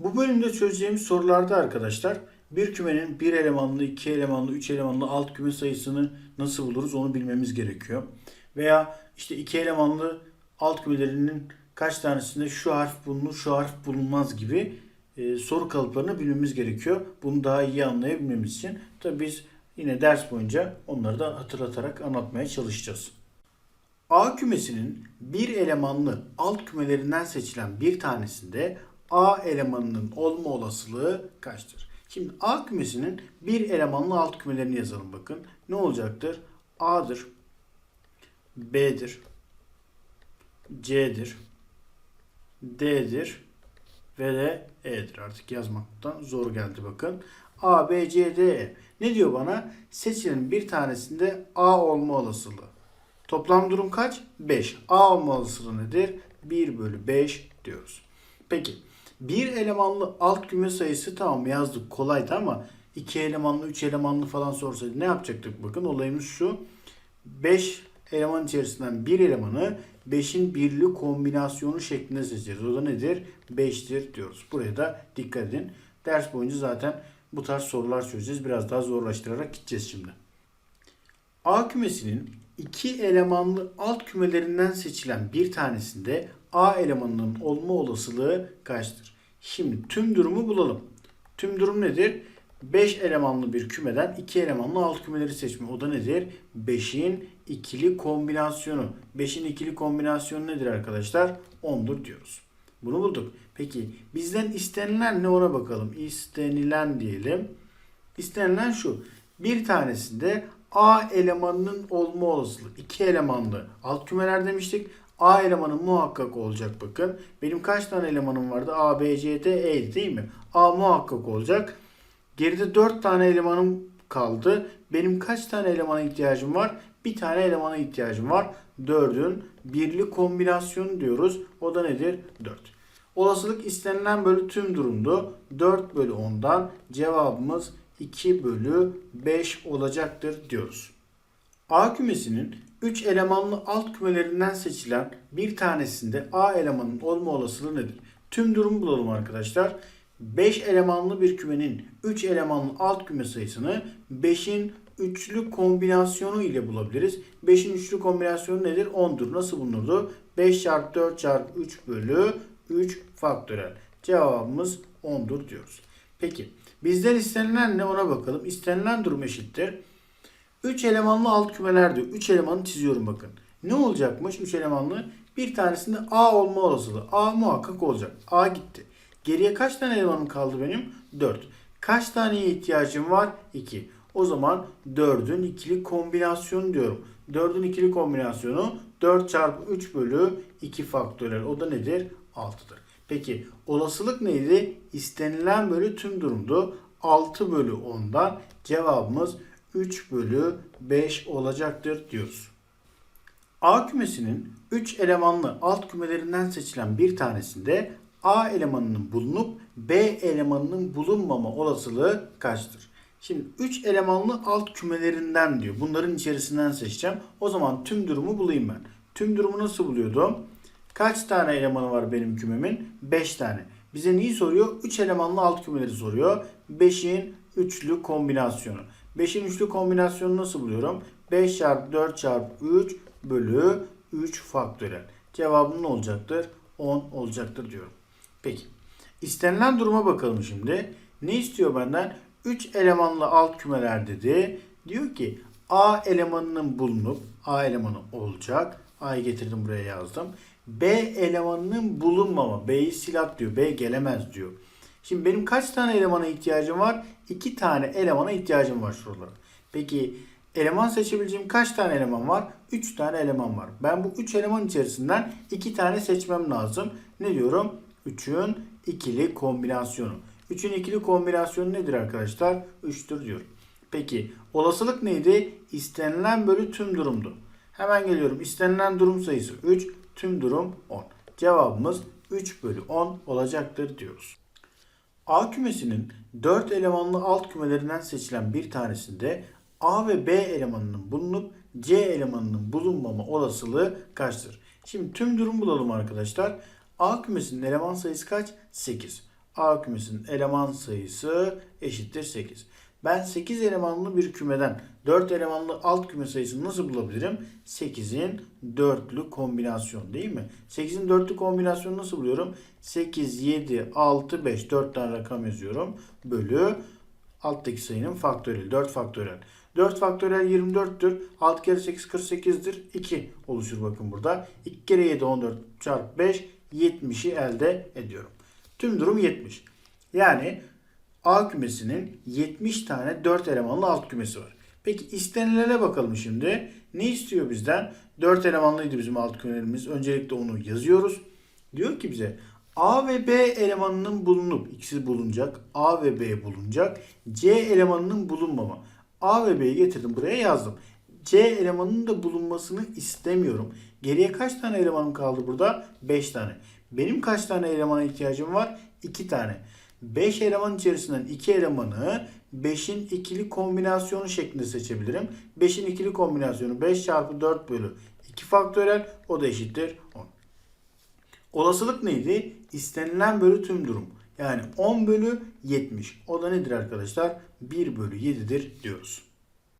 Bu bölümde çözeceğimiz sorularda arkadaşlar bir kümenin bir elemanlı, iki elemanlı, üç elemanlı alt küme sayısını nasıl buluruz onu bilmemiz gerekiyor. Veya işte iki elemanlı alt kümelerinin kaç tanesinde şu harf bulunur, şu harf bulunmaz gibi e, soru kalıplarını bilmemiz gerekiyor. Bunu daha iyi anlayabilmemiz için. Tabii biz yine ders boyunca onları da hatırlatarak anlatmaya çalışacağız. A kümesinin bir elemanlı alt kümelerinden seçilen bir tanesinde A elemanının olma olasılığı kaçtır? Şimdi A kümesinin bir elemanlı alt kümelerini yazalım bakın. Ne olacaktır? A'dır, B'dir, C'dir, D'dir ve de E'dir. Artık yazmaktan zor geldi bakın. A, B, C, D, E. Ne diyor bana? Seçilenin bir tanesinde A olma olasılığı. Toplam durum kaç? 5. A olma olasılığı nedir? 1 bölü 5 diyoruz. Peki bir elemanlı alt küme sayısı tamam yazdık kolaydı ama 2 elemanlı 3 elemanlı falan sorsaydı ne yapacaktık? Bakın olayımız şu. 5 eleman içerisinden bir elemanı 5'in birli kombinasyonu şeklinde seçeriz. O da nedir? 5'tir diyoruz. Buraya da dikkat edin. Ders boyunca zaten bu tarz sorular çözeceğiz. Biraz daha zorlaştırarak gideceğiz şimdi. A kümesinin iki elemanlı alt kümelerinden seçilen bir tanesinde A elemanının olma olasılığı kaçtır? Şimdi tüm durumu bulalım. Tüm durum nedir? 5 elemanlı bir kümeden 2 elemanlı alt kümeleri seçme. O da nedir? 5'in ikili kombinasyonu. 5'in ikili kombinasyonu nedir arkadaşlar? 10'dur diyoruz. Bunu bulduk. Peki bizden istenilen ne ona bakalım. İstenilen diyelim. İstenilen şu. Bir tanesinde A elemanının olma olasılığı. iki elemanlı alt kümeler demiştik. A elemanı muhakkak olacak bakın. Benim kaç tane elemanım vardı? A, B, C, D, E değil mi? A muhakkak olacak. Geride 4 tane elemanım kaldı. Benim kaç tane elemana ihtiyacım var? Bir tane elemana ihtiyacım var. 4'ün birli kombinasyonu diyoruz. O da nedir? 4. Olasılık istenilen bölü tüm durumdu. 4 bölü 10'dan cevabımız 2 bölü 5 olacaktır diyoruz. A kümesinin 3 elemanlı alt kümelerinden seçilen bir tanesinde A elemanın olma olasılığı nedir? Tüm durumu bulalım arkadaşlar. 5 elemanlı bir kümenin 3 elemanlı alt küme sayısını 5'in üçlü kombinasyonu ile bulabiliriz. 5'in üçlü kombinasyonu nedir? 10'dur. Nasıl bulunurdu? 5 çarpı 4 çarpı 3 bölü 3 faktörel. Cevabımız 10'dur diyoruz. Peki bizden istenilen ne ona bakalım. İstenilen durum eşittir. 3 elemanlı alt kümeler diyor. 3 elemanı çiziyorum bakın. Ne olacakmış 3 elemanlı? Bir tanesinde A olma olasılığı. A muhakkak olacak. A gitti. Geriye kaç tane elemanım kaldı benim? 4. Kaç taneye ihtiyacım var? 2. O zaman 4'ün ikili kombinasyonu diyorum. 4'ün ikili kombinasyonu 4 çarpı 3 bölü 2 faktörel. O da nedir? 6'dır. Peki olasılık neydi? İstenilen bölü tüm durumdu. 6 bölü 10'dan cevabımız 3 bölü 5 olacaktır diyoruz. A kümesinin 3 elemanlı alt kümelerinden seçilen bir tanesinde A elemanının bulunup B elemanının bulunmama olasılığı kaçtır? Şimdi 3 elemanlı alt kümelerinden diyor. Bunların içerisinden seçeceğim. O zaman tüm durumu bulayım ben. Tüm durumu nasıl buluyordum? Kaç tane elemanı var benim kümemin? 5 tane. Bize neyi soruyor? 3 elemanlı alt kümeleri soruyor. 5'in üçlü kombinasyonu. 5'in üçlü kombinasyonu nasıl buluyorum? 5 çarpı 4 çarpı 3 bölü 3 faktörel. Cevabım ne olacaktır? 10 olacaktır diyorum. Peki. İstenilen duruma bakalım şimdi. Ne istiyor benden? 3 elemanlı alt kümeler dedi. Diyor ki A elemanının bulunup A elemanı olacak. A'yı getirdim buraya yazdım. B elemanının bulunmama. B'yi sil at diyor. B gelemez diyor. Şimdi benim kaç tane elemana ihtiyacım var? 2 tane elemana ihtiyacım var şuralara. Peki eleman seçebileceğim kaç tane eleman var? 3 tane eleman var. Ben bu 3 eleman içerisinden 2 tane seçmem lazım. Ne diyorum? 3'ün ikili kombinasyonu. 3'ün ikili kombinasyonu nedir arkadaşlar? 3'tür diyorum. Peki olasılık neydi? İstenilen bölü tüm durumdu. Hemen geliyorum. İstenilen durum sayısı 3, tüm durum 10. Cevabımız 3 bölü 10 olacaktır diyoruz. A kümesinin 4 elemanlı alt kümelerinden seçilen bir tanesinde A ve B elemanının bulunup C elemanının bulunmama olasılığı kaçtır? Şimdi tüm durum bulalım arkadaşlar. A kümesinin eleman sayısı kaç? 8. A kümesinin eleman sayısı eşittir 8. Ben 8 elemanlı bir kümeden 4 elemanlı alt küme sayısını nasıl bulabilirim? 8'in dörtlü kombinasyon değil mi? 8'in dörtlü kombinasyonu nasıl buluyorum? 8, 7, 6, 5. 4 tane rakam yazıyorum. Bölü alttaki sayının faktöriyel. 4 faktöriyel. 4 faktöriyel 24'tür. 6 kere 8 48'dir. 2 oluşur bakın burada. 2 kere 7 14 çarpı 5 70'i elde ediyorum. Tüm durum 70. Yani A kümesinin 70 tane 4 elemanlı alt kümesi var. Peki istenilene bakalım şimdi. Ne istiyor bizden? 4 elemanlıydı bizim alt kümelerimiz. Öncelikle onu yazıyoruz. Diyor ki bize A ve B elemanının bulunup, ikisi bulunacak. A ve B bulunacak. C elemanının bulunmama. A ve B'yi getirdim buraya yazdım. C elemanının da bulunmasını istemiyorum. Geriye kaç tane elemanım kaldı burada? 5 tane. Benim kaç tane elemana ihtiyacım var? 2 tane. 5 eleman içerisinden 2 elemanı 5'in ikili kombinasyonu şeklinde seçebilirim. 5'in ikili kombinasyonu 5 çarpı 4 bölü 2 faktörel o da eşittir 10. Olasılık neydi? İstenilen bölü tüm durum. Yani 10 bölü 70. O da nedir arkadaşlar? 1 bölü 7'dir diyoruz.